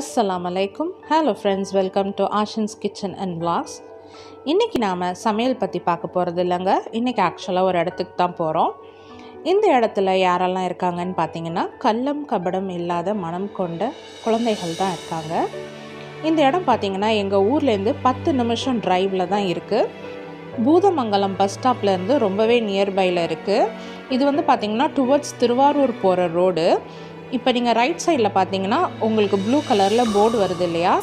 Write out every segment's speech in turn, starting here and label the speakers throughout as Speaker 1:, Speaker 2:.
Speaker 1: அஸ்லாம் அலைக்கும் hello friends welcome to Ashan's kitchen and vlogs இன்றைக்கி நாம் சமையல் பற்றி பார்க்க போகிறது இல்லைங்க. இன்றைக்கி ஆக்சுவலாக ஒரு இடத்துக்கு தான் போகிறோம் இந்த இடத்துல யாரெல்லாம் இருக்காங்கன்னு பார்த்தீங்கன்னா கள்ளம் கபடம் இல்லாத மனம் கொண்ட குழந்தைகள் தான் இருக்காங்க. இந்த இடம் பார்த்தீங்கன்னா எங்கள் ஊர்லேருந்து பத்து நிமிஷம் ட்ரைவில் தான் இருக்குது பூதமங்கலம் பஸ் ஸ்டாப்லேருந்து ரொம்பவே நியர்பையில் இருக்குது இது வந்து பார்த்திங்கன்னா டுவர்ட்ஸ் திருவாரூர் போகிற ரோடு இப்போ நீங்கள் ரைட் சைடில் பார்த்தீங்கன்னா உங்களுக்கு ப்ளூ கலரில் போர்டு வருது இல்லையா?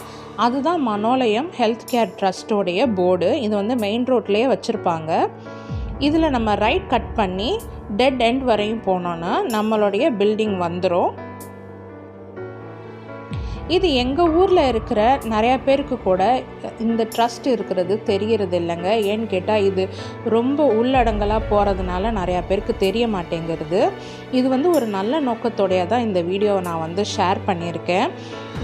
Speaker 1: அதுதான் மனோலயம் ஹெல்த் கேர் ட்ரஸ்ட்டோடைய போர்டு இது வந்து மெயின் ரோட்லேயே வச்சுருப்பாங்க. இதில் நம்ம ரைட் கட் பண்ணி டெட் எண்ட் வரையும் போனோன்னா நம்மளுடைய பில்டிங் வந்துடும் இது எங்கள் ஊரில் இருக்கிற நிறையா பேருக்கு கூட இந்த ட்ரஸ்ட் இருக்கிறது தெரியறது இல்லைங்க. ஏன்னு கேட்டால் இது ரொம்ப உள்ளடங்கலாக போகிறதுனால நிறையா பேருக்கு தெரிய மாட்டேங்கிறது. இது வந்து ஒரு நல்ல நோக்கத்தோடைய தான் இந்த வீடியோவை நான் வந்து ஷேர் பண்ணியிருக்கேன்.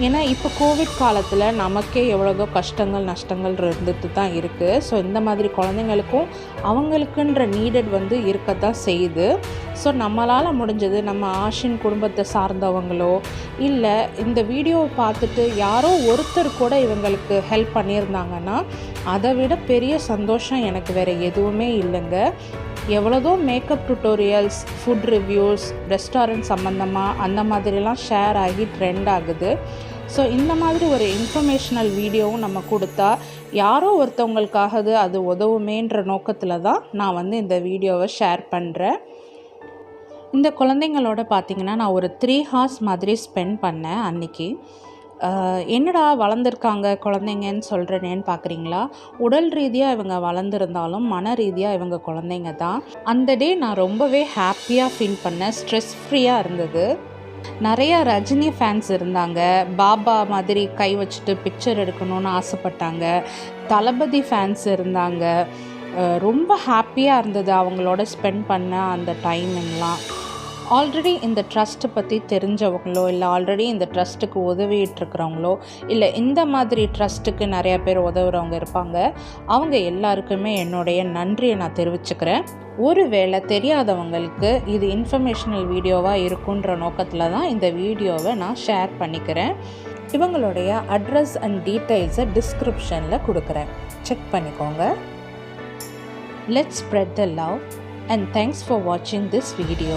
Speaker 1: ஏன்னா இப்போ கோவிட் காலத்தில் நமக்கே எவ்வளோ கஷ்டங்கள் நஷ்டங்கள் இருந்துட்டு தான் இருக்குது ஸோ இந்த மாதிரி குழந்தைங்களுக்கும் அவங்களுக்குன்ற நீடட் வந்து இருக்கத்தான் செய்யுது. ஸோ நம்மளால் முடிஞ்சது நம்ம ஆஷின் குடும்பத்தை சார்ந்தவங்களோ இல்லை இந்த வீடியோவை பார்த்துட்டு யாரோ ஒருத்தர் கூட இவங்களுக்கு ஹெல்ப் பண்ணியிருந்தாங்கன்னா அதை விட பெரிய சந்தோஷம் எனக்கு வேறு எதுவுமே இல்லைங்க. எவ்வளோதோ makeup tutorials food reviews restaurant சம்மந்தமாக அந்த மாதிரிலாம் ஷேர் ஆகி ட்ரெண்ட் ஆகுது. ஸோ இந்த மாதிரி ஒரு இன்ஃபர்மேஷனல் வீடியோவும் நம்ம கொடுத்தா யாரோ ஒருத்தவங்களுக்காகது அது உதவுமேன்ற நோக்கத்தில் தான் நான் வந்து இந்த வீடியோவை ஷேர் பண்ணுறேன் இந்த குழந்தைங்களோட பார்த்திங்கன்னா நான் ஒரு த்ரீ ஹார்ஸ் மாதிரி ஸ்பெண்ட் பண்ணேன் அன்றைக்கி என்னடா வளர்ந்துருக்காங்க குழந்தைங்கன்னு சொல்கிறேனேன்னு பார்க்குறீங்களா உடல் ரீதியாக இவங்க வளர்ந்துருந்தாலும் மன ரீதியாக இவங்க குழந்தைங்க தான். அந்த டே நான் ரொம்பவே ஹாப்பியாக ஃபீல் பண்ணேன். ஸ்ட்ரெஸ் ஃப்ரீயாக இருந்தது. நிறையா ரஜினி ஃபேன்ஸ் இருந்தாங்க. பாபா மாதிரி கை வச்சுட்டு பிக்சர் எடுக்கணும்னு ஆசைப்பட்டாங்க. தளபதி ஃபேன்ஸ் இருந்தாங்க. ரொம்ப ஹாப்பியாக இருந்தது அவங்களோட ஸ்பெண்ட் பண்ண அந்த டைமிங்லாம். ஆல்ரெடி இந்த ட்ரஸ்ட்டை பற்றி தெரிஞ்சவங்களோ இல்லை ஆல்ரெடி இந்த ட்ரஸ்ட்டுக்கு உதவிட்டுருக்கிறவங்களோ இல்லை இந்த மாதிரி ட்ரஸ்ட்டுக்கு நிறையா பேர் உதவுறவங்க இருப்பாங்க அவங்க எல்லாருக்குமே என்னுடைய நன்றியை நான் தெரிவிச்சுக்கிறேன். ஒருவேளை தெரியாதவங்களுக்கு இது இன்ஃபர்மேஷனல் வீடியோவாக இருக்குன்ற நோக்கத்தில் தான் இந்த வீடியோவை நான் ஷேர் பண்ணிக்கிறேன். இவங்களுடைய அட்ரஸ் அண்ட் டீட்டெயில்ஸை டிஸ்கிரிப்ஷனில் கொடுக்குறேன். செக் பண்ணிக்கோங்க. Let's spread the love and thanks for watching this video.